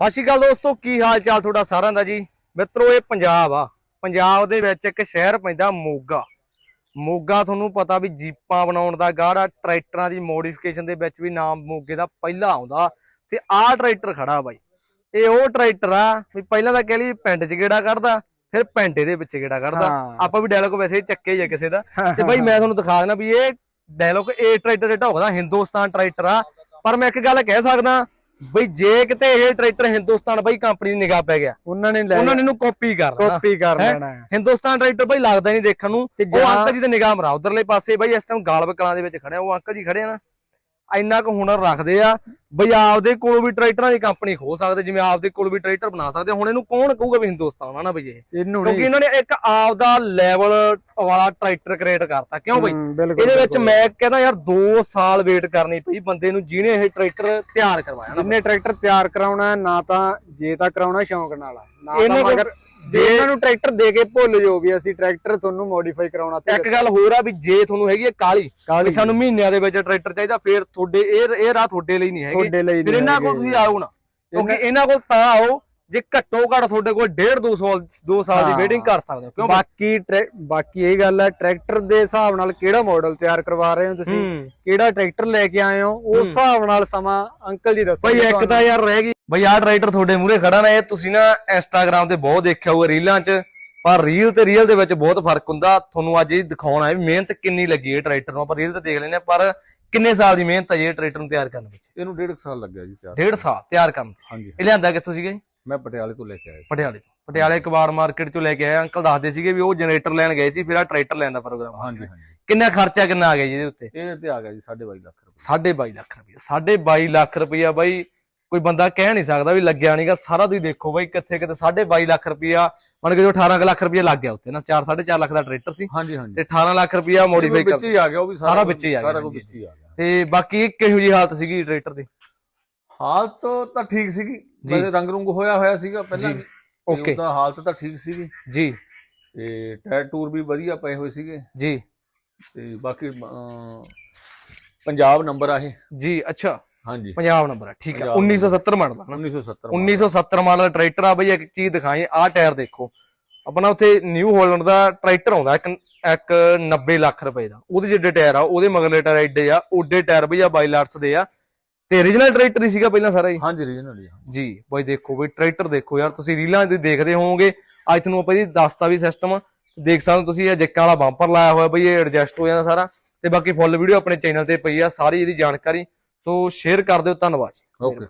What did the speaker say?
ਸਤਿ ਸ਼੍ਰੀ ਅਕਾਲ ਦੋਸਤੋ ਕੀ ਹਾਲ ਚਾਲ ਤੁਹਾਡਾ ਸਾਰਿਆਂ ਦਾ ਜੀ? ਮਿੱਤਰੋ ਇਹ ਪੰਜਾਬ ਆ। ਪੰਜਾਬ ਦੇ ਵਿੱਚ ਇੱਕ ਸ਼ਹਿਰ ਪੈਂਦਾ ਮੋਗਾ। ਮੋਗਾ ਤੁਹਾਨੂੰ ਪਤਾ ਵੀ ਜੀਪਾਂ ਬਣਾਉਣ ਦਾ ਗਾੜਾ ਟਰੈਕਟਰਾਂ ਦੀ ਮੋਡੀਫਿਕੇਸ਼ਨ ਦੇ ਵਿੱਚ ਵੀ ਨਾਮ ਮੋਗੇ ਦਾ ਪਹਿਲਾ ਆਉਂਦਾ ਤੇ ਆਹ ਟਰੈਕਟਰ ਖੜਾ ਬਾਈ। ਇਹ ਉਹ ਟਰੈਕਟਰ ਆ ਵੀ ਪਹਿਲਾਂ ਤਾਂ ਕਹਿ ਲਈ ਪਿੰਡ 'ਚ ਗੇੜਾ ਕੱਢਦਾ ਫਿਰ ਪਿੰਡੇ ਦੇ ਵਿੱਚ ਗੇੜਾ ਕੱਢਦਾ। ਹਾਂ। ਆਪਾਂ ਵੀ ਡਾਇਲੌਗ ਵੈਸੇ ਚੱਕੇ ਹੀ ਆ ਕਿਸੇ ਦਾ। ਤੇ ਬਾਈ ਮੈਂ ਤੁਹਾਨੂੰ ਦਿਖਾ ਦੇਣਾ ਵੀ ਇਹ ਡਾਇਲੌਗ ਇਹ ਟਰੈਕਟਰ ਜਿਹੜਾ ਹੋਗਾ ਹਿੰਦੁਸਤਾਨ ਟਰੈਕਟਰ ਆ। ਪਰ ਮੈਂ ਇੱਕ ਗੱਲ ਕਹਿ ਸਕਦਾ ਬਈ ਜੇ ਕਿਤੇ ਇਹ ਟਰੈਕਟਰ ਹਿੰਦੁਸਤਾਨ ਬਾਈ ਕੰਪਨੀ ਦੀ ਨਿਗਾਹ ਪੈ ਗਿਆ ਉਹਨਾਂ ਨੇ ਲੈ ਉਹਨਾਂ ਨੇ ਇਹਨੂੰ ਕਾਪੀ ਕਰ ਕਾਪੀ ਕਰ? ਲੈਣਾ। ਹਿੰਦੁਸਤਾਨ ਟਰੈਕਟਰ ਬਾਈ ਲੱਗਦਾ ਨਹੀਂ ਦੇਖਣ ਨੂੰ ਤੇ ਉਹ ਅੰਕਲ ਜੀ ਦੇ ਨਿਗਾਹ ਮਰਾ ਉਧਰਲੇ ਪਾਸੇ ਬਾਈ ਇਸ ਟਾਈਮ ਗਾਲਬ ਕਲਾਂ ਦੇ ਵਿੱਚ ਖੜੇ ਆ ਉਹ ਅੰਕਲ ਜੀ ਖੜੇ ਆ ਨਾ ਇੰਨਾ ਕੁ ਹੁਨਰ ਰੱਖਦੇ ਆ ਬਈ ਆਪਦੇ ਕੋਲੋਂ ਵੀ ਟਰੈਕਟਰਾਂ ਦੀ ਕੰਪਨੀ ਖੋਲ ਸਕਦੇ ਜਿਵੇਂ ਆਪਦੇ ਕੋਲ ਵੀ ਟਰੈਕਟਰ ਬਣਾ ਸਕਦੇ ਹੁਣ ਇਹਨੂੰ ਕੌਣ ਕਹੂਗਾ ਵੀ ਹਿੰਦੁਸਤਾਨ ਆ ਨਾ ਬਈ ਇਹ? ਕਿਉਂਕਿ ਇਹਨਾਂ ਨੇ ਇੱਕ ਆਪਦਾ ਲੈਵਲ ਵਾਲਾ ਟਰੈਕਟਰ ਕ੍ਰੀਏਟ ਕਰਤਾ। ਕਿਉਂ ਬਈ? ਇਹਦੇ ਵਿੱਚ। ਮੈਂ ਕਹਿੰਦਾ ਯਾਰ 2 ਸਾਲ ਵੇਟ ਕਰਨੀ ਪਈ ਬੰਦੇ ਨੂੰ ਜਿਹਨੇ ਇਹ ਟਰੈਕਟਰ ਤਿਆਰ ਕਰਵਾਇਆ ਨਾ ਜਿੰਨੇ ਟਰੈਕਟਰ ਤਿਆਰ ਕਰਾਉਣਾ ਨਾ ਤਾਂ ਜੇ ਤਾਂ ਕਰਾਉਣਾ ਸ਼ੌਂਕ ਨਾਲ ਆ, ਨਾ ਤਾਂ ਮਗਰ ਜੇ ਇਹਨਾਂ ਨੂੰ ਟਰੈਕਟਰ ਦੇ ਕੇ ਭੁੱਲ ਜਾਓ ਵੀ ਅਸੀਂ ਟਰੈਕਟਰ ਤੁਹਾਨੂੰ ਮੋਡੀਫਾਈ ਕਰਾਉਣਾ ਤੇ ਇੱਕ ਗੱਲ ਹੋਰ ਆ ਵੀ ਜੇ ਤੁਹਾਨੂੰ ਹੈਗੀ ਹੈ ਕਾਲੀ ਵੀ ਸਾਨੂੰ ਮਹੀਨਿਆਂ ਦੇ ਵਿੱਚ ਟਰੈਕਟਰ ਚਾਹੀਦਾ ਫੇਰ ਤੁਹਾਡੇ ਇਹ ਇਹ ਰਾਹ ਤੁਹਾਡੇ ਲਈ ਨਹੀਂ ਹੈਗੇ ਫਿਰ ਇਹਨਾਂ ਕੋਲ। ਤੁਸੀਂ ਆਓ ਨਾ ਕਿਉਂਕਿ ਇਹਨਾਂ ਕੋਲ ਤਾਂ ਆਓ ਜੇ ਘੱਟੋ ਘੱਟ ਤੁਹਾਡੇ ਕੋਲ ਡੇਢ ਦੋ ਸਾਲ ਦੋ ਸਾਲ ਦੀ। ਵੇਟਿੰਗ ਕਰ ਸਕਦੇ ਹੋ ਕਿਉਂ? ਬਾਕੀ ਬਾਕੀ ਇਹ ਗੱਲ ਹੈ ਟਰੈਕਟਰ ਦੇ ਹਿਸਾਬ ਨਾਲ ਕਿਹੜਾ ਮਾਡਲ ਤਿਆਰ ਕਰਵਾ ਰਹੇ ਹੋ ਤੁਸੀਂ ਕਿਹੜਾ ਟਰੈਕਟਰ ਲੈ ਕੇ ਆਏ ਹੋ ਉਸ। ਹਿਸਾਬ ਨਾਲ ਸਮਾਂ ਅੰਕਲ ਜੀ ਦੱਸੋ ਬਈ ਇੱਕ ਤਾਂ ਯਾਰ ਰਹਿ ਗਈ ਬਈ ਆਹ ਟਰੈਕਟਰ ਤੁਹਾਡੇ ਮੂਹਰੇ ਖੜਾ ਨਾ ਇਹ ਤੁਸੀਂ ਨਾ ਇੰਸਟਾਗ੍ਰam ਤੇ ਬਹੁਤ ਦੇਖਿਆ ਹੋਊਗਾ ਰੀਲਾਂ 'ਚ ਪਰ ਰੀਲ ਤੇ ਰੀਅਲ ਦੇ ਵਿੱਚ ਬਹੁਤ ਫ਼ਰਕ ਹੁੰਦਾ। ਤੁਹਾਨੂੰ ਅੱਜ ਇਹ ਦਿਖਾਉਣਾ ਹੈ ਵੀ ਮਿਹਨਤ ਕਿੰਨੀ ਲੱਗੀ ਹੈ ਟਰੈਕਟਰ ਨੂੰ ਆਪਾਂ ਰੀਲ ਤੇ ਦੇਖ ਹਾਂ ਪਰ ਕਿੰਨੇ ਸਾਲ ਦੀ ਮਿਹਨਤ ਹੈ ਇਹ ਟਰੈਕਟਰ ਨੂੰ ਤਿਆਰ ਕਰਨ ਵਿੱਚ? ਇਹਨੂੰ ਡੇਢ ਕੁ ਸਾਲ ਲੱਗਿਆ ਜੀ ਤਿਆਰ ਡੇਢ ਸਾਲ। ਤਿਆਰ ਕਰਨ। ਹਾਂਜੀ ਇਹ ਲਿਆਂਦਾ ਕਿੱਥੋਂ ਸੀਗਾ ਜੀ? ਮੈਂ ਪਟਿਆਲੇ ਤੋਂ ਲੈ ਕੇ ਆਇਆ ਸੀ। ਪਟਿਆਲੇ ਤੋਂ। ਪਟਿਆਲੇ ਕਬਾੜ ਮਾਰਕੀਟ ਚੋਂ ਲੈ ਕੇ ਆਏ ਅੰਕਲ ਦੱਸਦੇ ਸੀਗੇ ਵੀ ਉਹ ਜਨਰੇਟਰ ਲੈਣ ਗਏ ਸੀ ਫਿਰ ਆ ਟਰੈਕਟਰ ਲੈਣ ਦਾ ਪ੍ਰੋਗਰਾਮ ਹਾਂਜੀ ਹਾਂਜੀ। ਕਿੰਨਾ ਖਰਚਾ ਕਿੰਨਾ ਆ ਗਿਆ ਜੀ ਇਹਦੇ ਉੱਤੇ? ਇਹ ਤੇ ਆ ਗਿਆ ਜੀ 2.5 ਲੱਖ ਰੁਪਏ। 22.5 ਲੱਖ ਰੁਪਏ 22.5 ਲੱਖ ਰੁਪਇਆ ਬਾਈ ਕੋਈ ਬੰਦਾ ਕਹਿ ਨਹੀਂ ਸਕਦਾ ਵੀ ਲੱਗਿਆ ਨਹੀਂਗਾ ਸਾਰਾ ਤੁਸੀਂ ਦੇਖੋ ਬਾਈ ਕਿੱਥੇ ਕਿਤੇ 22.5 ਲੱਖ ਰੁਪਇਆ ਮੰਨ ਕੇ ਜੋ 18 ਕੁ ਲੱਖ ਰੁਪਇਆ ਲੱਗ ਗਿਆ ਉੱਤੇ ਨਾ 4 4.5 ਲੱਖ ਦਾ ਟਰੈਕਟਰ ਸੀ। ਹਾਂਜੀ ਹਾਂਜੀ। ਤੇ 18 ਲੱਖ ਰੁਪਇਆ ਮੋਡੀਫਾਈ ਵਿੱਚ ਕਰ ਹੀ ਆ ਗਿਆ ਉਹ ਵੀ ਸਾਰਾ ਵਿੱਚ ਹੀ ਆ ਗਿਆ, ਸਾਰਾ ਕੁਝ। ਵਿੱਚ ਹੀ ਆ ਗਿਆ। ਤੇ ਬਾਕੀ ਕਿਹੋ ਜੀ ਹਾਲਤ ਸੀਗੀ ਟਰੈਕਟਰ ਦੀ। ਹਾਲਤ ਤਾਂ ਠੀਕ ਸੀਗੀ। ਵੈਸੇ ਰੰਗ ਰੁੰਗ ਹੋਇਆ ਹੋਇਆ ਸੀਗਾ ਪਹਿਲਾਂ Okay. ਉਹਦਾ ਹਾਲਤ ਤਾਂ ਠੀਕ ਸੀਗੀ। ਜੀ। ਤੇ ਟਾਇਰ ਟੂਰ ਵੀ ਵਧੀਆ ਪਏ ਹੋਏ ਸੀਗੇ। ਜੀ। ਤੇ ਬਾਕੀ ਪੰਜਾਬ ਨੰਬਰ ਆ ਇਹ। ਜੀ ਅੱਛਾ। ਹਾਂਜੀ। ਪੰਜਾਬ ਨੰਬਰ ਹੈ ਠੀਕ ਹੈ। ਪੰਜਾਬ 1970 ਮਾਡਲ ਨਾ। 1970 1970 ਮਾਡਲ। ਟਰੈਕਟਰ ਆ ਬਈ ਇੱਕ ਚੀਜ਼ ਦਿਖਾਈ ਆਹ ਟਾਇਰ ਦੇਖੋ। ਆਪਣਾ ਉੱਥੇ ਨਿਊ ਹਾਲੈਂਡ ਦਾ ਟਰੈਕਟਰ ਆਉਂਦਾ ਇੱਕ ਇੱਕ 90 ਲੱਖ ਰੁਪਏ ਦਾ। ਉਹਦੇ ਜਿਹੜੇ ਟਾਇਰ ਆ ਉਹਦੇ ਮਗਰਲੇ ਟਾਇਰ ਐਡੇ ਆ ਓਡੇ ਟਾਇਰ ਬਈ ਆ ਬਾਈਲਾਰਸ ਦੇ ਆ। ਤੇ origignal ਟਰੈਕਟਰ ਹੀ ਸੀਗਾ ਪਹਿਲਾਂ ਸਾਰਾ ਹੀ। ਹਾਂਜੀ ਰੀਜਨਲ ਜੀ ਜੀ ਬਈ ਦੇਖੋ ਬਈ ਟਰੈਕਟਰ ਦੇਖੋ ਯਾਰ ਤੁਸੀਂ ਰੀਲਾਂ 'ਚ ਦੇਖਦੇ ਹੋਵੋਗੇ ਅੱਜ ਤੁਹਾਨੂੰ ਆਪਾਂ ਜੀ ਦੱਸਤਾ ਵੀ ਸਿਸਟਮ ਦੇਖ ਸਕਦੇ ਹੋ ਤੁਸੀਂ ਇਹ ਜੱਕਾਂ ਵਾਲਾ ਬੰਪਰ ਲਾਇਆ ਹੋਇਆ ਬਈ ਇਹ ਐਡਜਸਟ ਹੋ ਜਾਂਦਾ ਸਾਰਾ। ਤੇ ਬਾਕੀ ਫੁੱਲ ਵੀਡੀਓ ਆਪਣੇ ਚੈਨਲ ਤੇ ਪਈ ਆ ਸਾਰੀ ਇਹਦੀ ਜਾਣਕਾਰੀ। ਸੋ ਸ਼ੇਅਰ ਕਰ ਦਿਓ ਧੰਨਵਾਦ ਓਕੇ